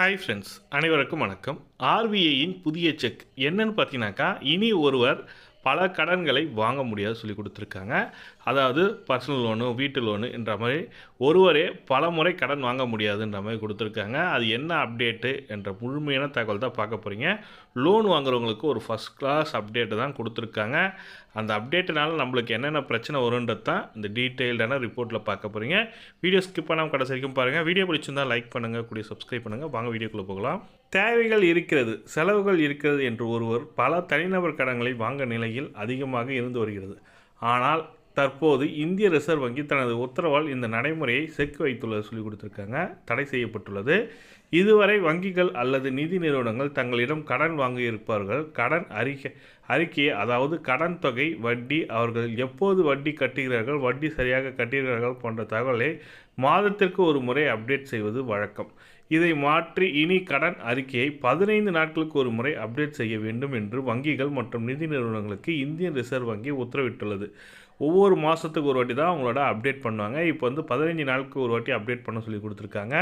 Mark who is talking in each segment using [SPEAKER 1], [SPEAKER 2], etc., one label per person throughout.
[SPEAKER 1] Hi friends அனைவருக்கும் வணக்கம். ஆர்பிஐயின் புதிய செக் என்னன்னு பார்த்தீங்கன்னாக்கா இனி ஒருவர் பல கடன்களை வாங்க முடியாது சொல்லி கொடுத்துருக்காங்க. அதாவது பர்சனல் லோனு வீட்டு லோனு என்ற மாதிரி ஒருவரே பல முறை கடன் வாங்க முடியாதுன்ற மாதிரி கொடுத்துருக்காங்க. அது என்ன அப்டேட்டு என்ற முழுமையான தகவல் தான் பார்க்க போகிறீங்க லோன் வாங்குறவங்களுக்கு ஒரு ஃபஸ்ட் கிளாஸ் அப்டேட்டு தான் கொடுத்துருக்காங்க. அந்த அப்டேட்டுனால நம்மளுக்கு என்னென்ன பிரச்சனை வரும்ன்றது தான் இந்த டீட்டெயில்டான ரிப்போர்ட்டில் பார்க்க போகிறீங்க வீடியோ ஸ்கிப் பண்ணாமல் கடைசி வரைக்கும் பாருங்கள் வீடியோ பிடிச்சிருந்தால் லைக் பண்ணுங்கள் கூடிய சப்ஸ்கிரைப் பண்ணுங்கள் வாங்க வீடியோக்குள்ளே போகலாம். தேவைகள் இருக்கிறது செலவுகள் இருக்கிறது என்று ஒருவர் பல தனிநபர் கடன்களை வாங்க நிலையில் அதிகமாக இருந்து வருகிறது. ஆனால் தற்போது இந்திய ரிசர்வ் வங்கி தனது உத்தரவால் இந்த நடைமுறையை செக்கு வைத்துள்ளது சொல்லி கொடுத்துருக்காங்க. தடை செய்யப்பட்டுள்ளது. இதுவரை வங்கிகள் அல்லது நிதி நிறுவனங்கள் தங்களிடம் கடன் வாங்கியிருப்பவர்கள் கடன் அறிக்கை அறிக்கையை அதாவது கடன் தொகை வட்டி அவர்கள் எப்போது வட்டி கட்டுகிறார்கள் வட்டி சரியாக கட்டுகிறார்கள் போன்ற தகவலை மாதத்திற்கு ஒரு முறை அப்டேட் செய்வது வழக்கம். இதை மாற்றி இனி கடன் அறிக்கையை பதினைந்து நாட்களுக்கு ஒரு முறை அப்டேட் செய்ய வேண்டும் என்று வங்கிகள் மற்றும் நிதி நிறுவனங்களுக்கு இந்தியன் ரிசர்வ் வங்கி உத்தரவிட்டுள்ளது. ஒவ்வொரு மாதத்துக்கு ஒரு வாட்டி தான் அவங்களோட அப்டேட் பண்ணுவாங்க. இப்போ வந்து பதினைஞ்சு நாளுக்கு ஒரு வாட்டி அப்டேட் பண்ண சொல்லி கொடுத்துருக்காங்க.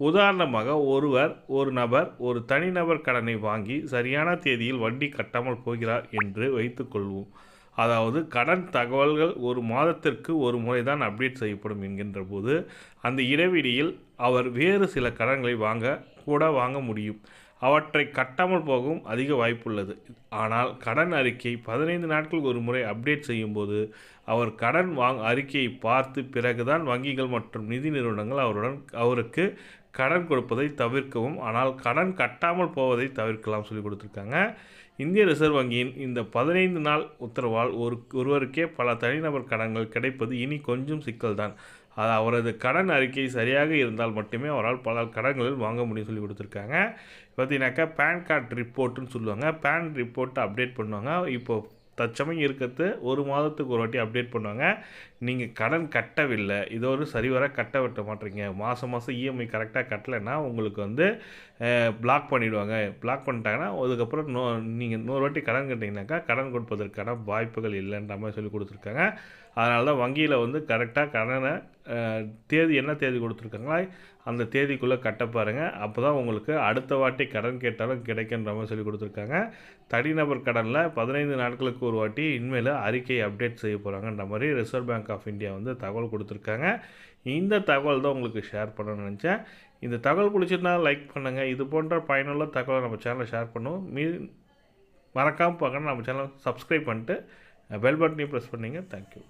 [SPEAKER 1] உதாரணமாக ஒருவர் ஒரு நபர் ஒரு தனிநபர் கடனை வாங்கி சரியான தேதியில் வட்டி கட்டாமல் போகிறார் என்று வைத்துக்கொள்வோம் அதாவது கடன் தகவல்கள் ஒரு மாதத்திற்கு ஒரு முறை தான் அப்டேட் செய்யப்படும் என்கின்ற போது அந்த இடைவெளியில் அவர் வேறு சில கடன்களை வாங்க கூட வாங்க முடியும். அவற்றை கட்டாமல் போகவும் அதிக வாய்ப்புள்ளது. ஆனால் கடன் அறிக்கை பதினைந்து நாட்களுக்கு ஒரு முறை அப்டேட் செய்யும்போது அவர் கடன் வாங் அறிக்கையை பார்த்து பிறகுதான் வங்கிகள் மற்றும் நிதி நிறுவனங்கள் அவருடன் அவருக்கு கடன் கொடுப்பதை தவிர்க்கவும் ஆனால் கடன் கட்டாமல் போவதை தவிர்க்கலாம் சொல்லி கொடுத்துருக்காங்க. இந்திய ரிசர்வ் வங்கியின் இந்த பதினைந்து நாள் உத்தரவால் ஒரு ஒருவருக்கே பல தனிநபர் கடன்கள் கிடைப்பது இனி கொஞ்சம் சிக்கல்தான். அது அவரது கடன் அறிக்கை சரியாக இருந்தால் மட்டுமே அவரால் பல கடன்களில் வாங்க முடியும் சொல்லி கொடுத்துருக்காங்க. பார்த்தீங்கன்னாக்கா பேன் கார்டு ரிப்போர்ட்டுன்னு சொல்லுவாங்க. பேன் ரிப்போர்ட்டை அப்டேட் பண்ணுவாங்க. இப்போது தற்சமயம் இருக்கிறது. ஒரு மாதத்துக்கு ஒரு வாட்டி அப்டேட் பண்ணுவாங்க. நீங்கள் கடன் கட்டவில்லை. இதோ ஒரு சரிவர கட்ட விட்ட மாட்டீங்க. மாதம் மாதம் இஎம்ஐ கரெக்டாக கட்டலைன்னா உங்களுக்கு வந்து பிளாக் பண்ணிவிடுவாங்க பிளாக் பண்ணிட்டாங்கன்னா அதுக்கப்புறம் நோ நீங்கள் நூறு வாட்டி கடன் கட்டிங்கனாக்கா கடன் கொடுப்பதற்கான வாய்ப்புகள் இல்லைன்ற மாதிரி சொல்லி கொடுத்துருக்காங்க. அதனால தான் வங்கியில் வந்து கரெக்டாக கடனை தேதி என்ன தேதி கொடுத்துருக்காங்களா அந்த தேதிக்குள்ளே கட்ட பாருங்கள் அப்போ தான் உங்களுக்கு அடுத்த வாட்டி கடன் கேட்டாலும் கிடைக்கின்ற மாதிரி சொல்லி கொடுத்துருக்காங்க. தனிநபர் கடனில் பதினைந்து நாட்களுக்கு ஒரு வாட்டி இனிமேல் அறிக்கை அப்டேட் செய்ய போகிறாங்கன்ற மாதிரி ரிசர்வ் பேங்க் ஆஃப் இந்தியா வந்து தகவல் கொடுத்துருக்காங்க. இந்த தகவல் தான் உங்களுக்கு ஷேர் பண்ணணும்னு நினச்சேன். இந்த தகவல் பிடிச்சிருந்தா லைக் பண்ணுங்கள் இது போன்ற பயனுள்ள தகவலை நம்ம சேனலில் ஷேர் பண்ணுவோம். மீ மறக்காமல் பார்க்கணும் நம்ம சேனல் சப்ஸ்கிரைப் பண்ணிட்டு பெல் பட்டனையும் ப்ரெஸ் பண்ணிங்க. Thank you